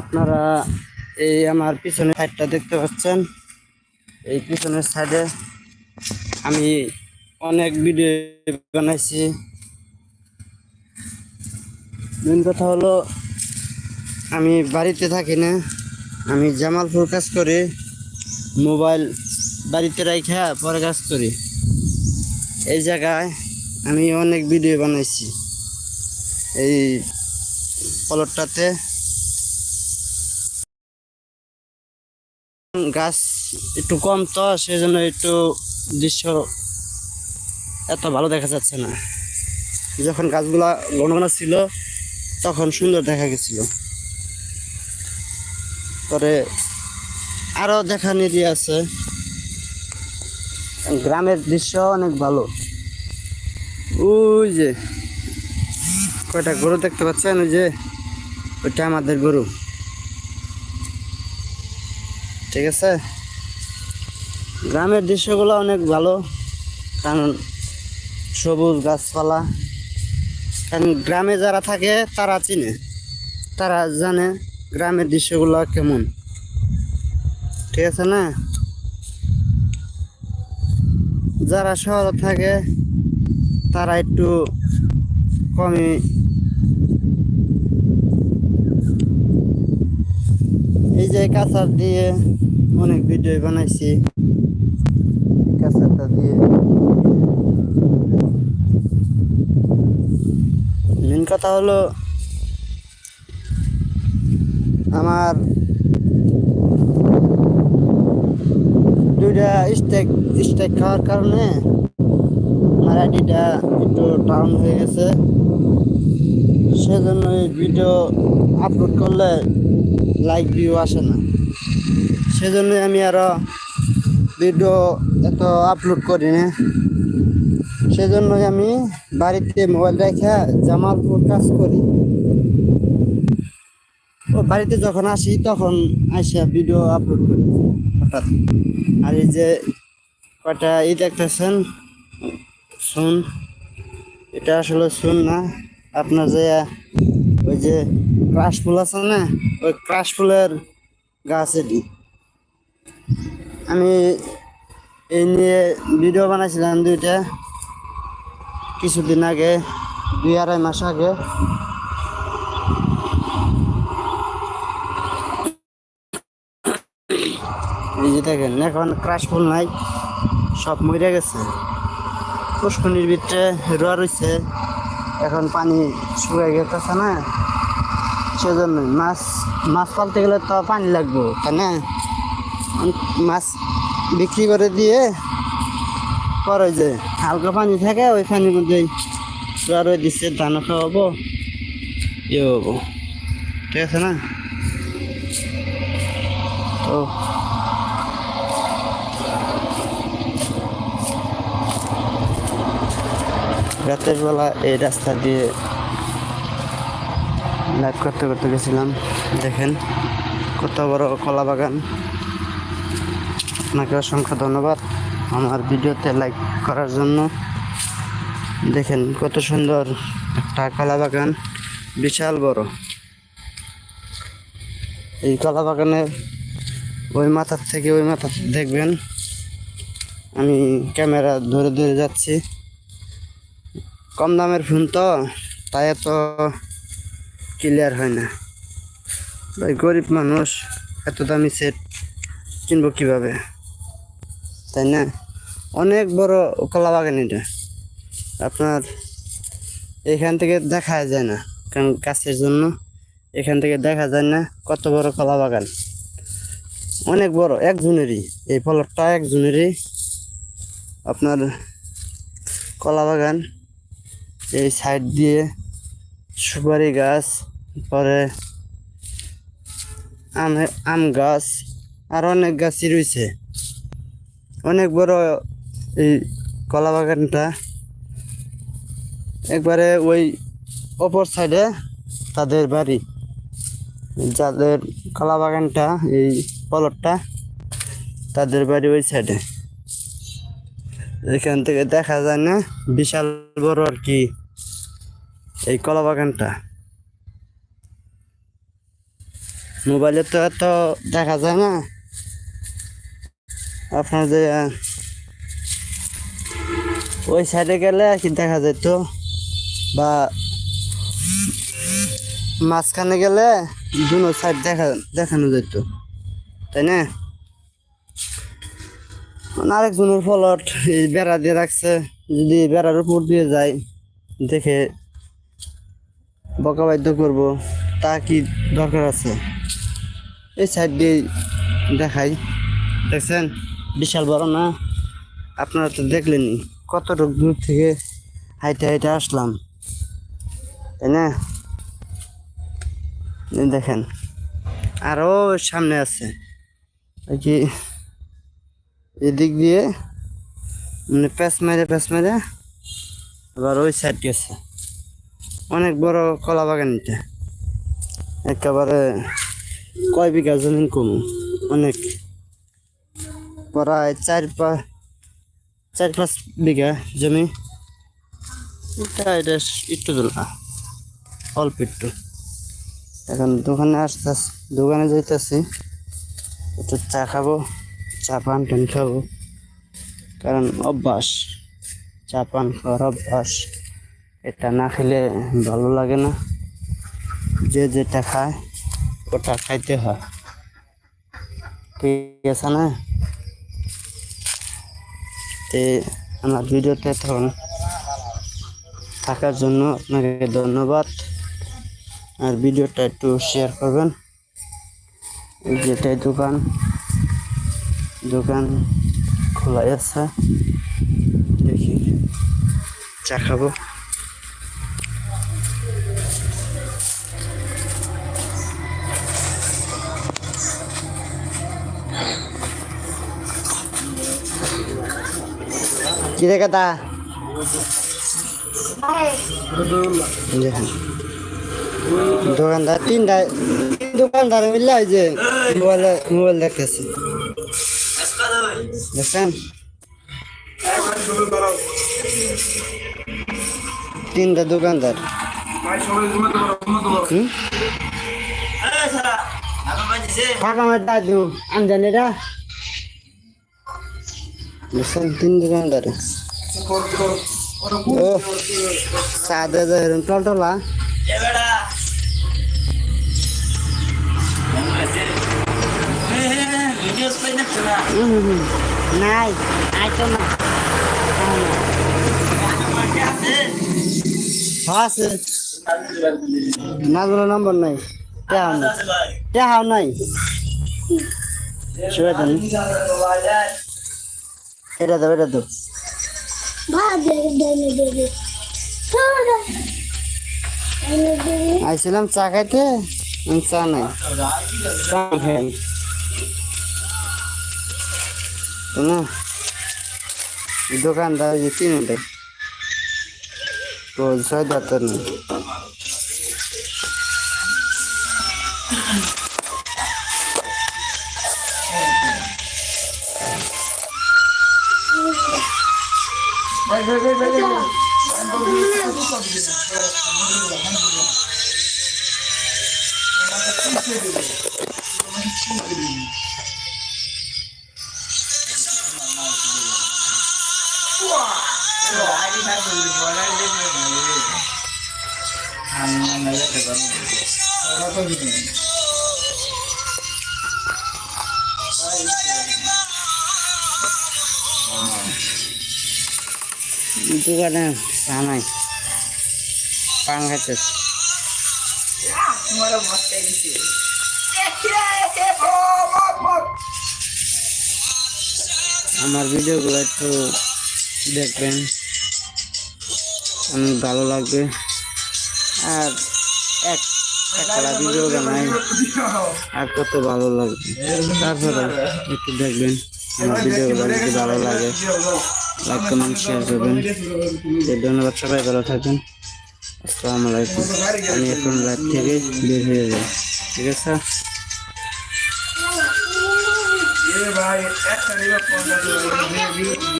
আপনারা এই আমার পিছনের সাইডটা দেখতে পাচ্ছেন? এই পিছনের সাইডে আমি অনেক ভিডিও বানাইছি। মেন কথা হলো, আমি বাড়িতে থাকি না, আমি জামালপুর কাজ করি, মোবাইল বাড়িতে রাখা পরে কাজ করি। এই জায়গায় আমি অনেক ভিডিও বানাইছি। এই পলটটাতে গাছ একটু কম তো, সেজন্য একটু দৃশ্য এত ভালো দেখা যাচ্ছে না। যখন গাছগুলা ঘন ঘন ছিল, তখন সুন্দর দেখা গেছিল। পরে আরও দেখা দিয়ে আছে। গ্রামের দৃশ্য অনেক ভালো। ওই যে কয়টা গরু দেখতে পাচ্ছেন? ওই যে ওইটা আমাদের গরু। ঠিক আছে? গ্রামের দৃশ্যগুলো অনেক ভালো, কারণ সবুজ গাছপালা। কারণ গ্রামে যারা থাকে, তারা চিনে। তারা জানে গ্রামের দৃশ্যগুলো কেমন। ঠিক আছে না? যারা শহরে থাকে, তারা একটু কমই যে কাঁচার দিয়ে অনেক ভিডিও বানাইছি। কাঁচাটা দিয়ে। মেন কথা হলো, আমার দুইটা স্টেক স্টেক খাওয়ার কারণে আমার আইডিটা একটু টাউন হয়ে গেছে। সেজন্য এই ভিডিও আপলোড করলে লাইক ভিউ আসে না। সেজন্যই আমি আরও ভিডিও এত আপলোড করি না। সেজন্যই আমি বাড়িতে মোবাইল রেখে জামালপুর কাজ করি। ও, বাড়িতে যখন আসি তখন আসে ভিডিও আপলোড করি, হঠাৎ। আর এই যে কয়টা ই দেখতেছেন শুন। এটা আসলে শুন না। আপনার যে, ওই যে ক্রাশ ফুল আছে না, ওই ক্রাশ ফুলের গাছ এটি। আমি এই নিয়ে ভিডিও বানাইছিলাম দুইটা। কিছুদিন আগে, দুই আড়াই মাস আগে। দেখেন, এখন ক্রাশ ফুল নাই, সব মরে গেছে। পুষ্কনির ভিতরে রোয়া রয়েছে এখন পানি শুকাই গেতেছে না, সেজন্য মাছ মাছ পালতে গেলে তো পানি লাগবে, তাই না? মাছ বিক্রি করে দিয়ে পরে যে হালকা পানি থাকে, ওই পানির মধ্যে রোয়া দিচ্ছে ধান খাওয়াবো ইয়ে হব। ঠিক আছে না? তো রাতের বেলা এই রাস্তা দিয়ে লাইভ করতে করতে গেছিলাম। দেখেন, কত বড় কলা বাগান। আপনাকে অসংখ্য ধন্যবাদ আমার ভিডিওতে লাইক করার জন্য। দেখেন, কত সুন্দর একটা কলা বাগান, বিশাল বড়। এই কলা বাগানের ওই মাথার থেকে ওই মাথা দেখবেন, আমি ক্যামেরা ধরে ধরে যাচ্ছি। কম দামের ফোন তো, তাই এত ক্লিয়ার হয় না। গরিব মানুষ, এত দামি সেট কিনবো কীভাবে? তাই না? অনেক বড় কলা বাগান এটা। আপনার এখান থেকে দেখা যায় না, কারণ গাছের জন্য। এখান থেকে দেখা যায় না কত বড় কলা বাগান। অনেক বড়, একজনেরই। এই ফলটা একজনেরই। আপনার কলা বাগান এই সাইড দিয়ে সুপারি গাছ, পরে আম আম গাছ, আর অনেক গাছই রয়েছে। অনেক বড় এই কলা বাগানটা। একবারে ওই অপর সাইডে তাদের বাড়ি। যাদের কলা বাগানটা, এই পলটটা, তাদের বাড়ি ওই সাইডে। এখান থেকে দেখা যায় না, বিশাল বড় আর কি এই কলা বাগানটা। মোবাইলে তো এত দেখা যায় না। আপনার যে ওই সাইডে গেলে আর কি দেখা যেত। বা মাঝখানে গেলে দুনো সাইড দেখা, দেখানো যেত। তাই না? আরেকজনের ফলট এই বেড়া দিয়ে রাখছে। যদি বেড়ার উপর দিয়ে যায় দেখে বকা বাধ্য করব। তা কি দরকার আছে? এই সাইড দিয়ে দেখাই। দেখছেন? বিশাল বড় না? আপনারা তো দেখলেনই। কতটুকু দূর থেকে হাইটে হাইটে আসলাম। তাই না? দেখেন। আরও সামনে আছে। কি এদিক দিয়ে মানে প্যাঁচ মেরে প্যাঁচ মেরে আবার ওই সাইড গেছে অনেক বড় কলা বাগান এটা। একেবারে কয় বিঘা জমিন কম? অনেক। প্রায় চার পাঁচ চার পাঁচ বিঘা জমি। এটা এটা একটু দোলা অল্প একটু। এখন দোকানে আসতেছি দোকানে যাইতেছি। একটু চা খাব। চা পান টান খাব। কারণ অভ্যাস, চা পান খাওয়ার অভ্যাস। এটা না খেলে ভালো লাগে না। যে যেটা খায়, ওটা খাইতে হয়। ঠিক আছে না? তে আমার ভিডিওতে তখন থাকার জন্য আপনাকে ধন্যবাদ। আর ভিডিওটা একটু শেয়ার করবেন। এই যে দোকান। দোকান খোলাই আছে। দেখি, চা খাব। কি রে কথা দোকানদার তিনটা দোকানদার মিললে ওই যে মোবাইলে, মোবাইল দেখতেছে। দেখছেন তিনটা দোকানদার ফাঁকা মার দাদু আনজানিরা দেখছেন তিন দোকানদার ও সাদা টলটলা নাই আই তো না আছে নাজুলের নম্বর নাই টেহাও নাই টেহাও নাই শুয়ে দেন এটা তো এটা তো আইছিলাম চা খাইতে চা নাই চা খাই না দোকানদার ওই যে তিনটে তো ছয় দাঁতের দোকানে চা নাই পান খাইতে আমার ভিডিওগুলো একটু দেখবেন। অনেক ভালো লাগবে। আর এক একটা ভিডিও বানাই আর কত ভালো লাগবে। তারপরে একটু দেখবেন, আমার ভিডিওগুলো যদি ভালো লাগে লাইক কমেন্ট শেয়ার করবেন। ধন্যবাদ সবাই, ভালো থাকবেন। আসসালামু আলাইকুম। আমি এখন লাইভ থেকে বের হয়ে যাই। ঠিক আছে? ভাই, একটা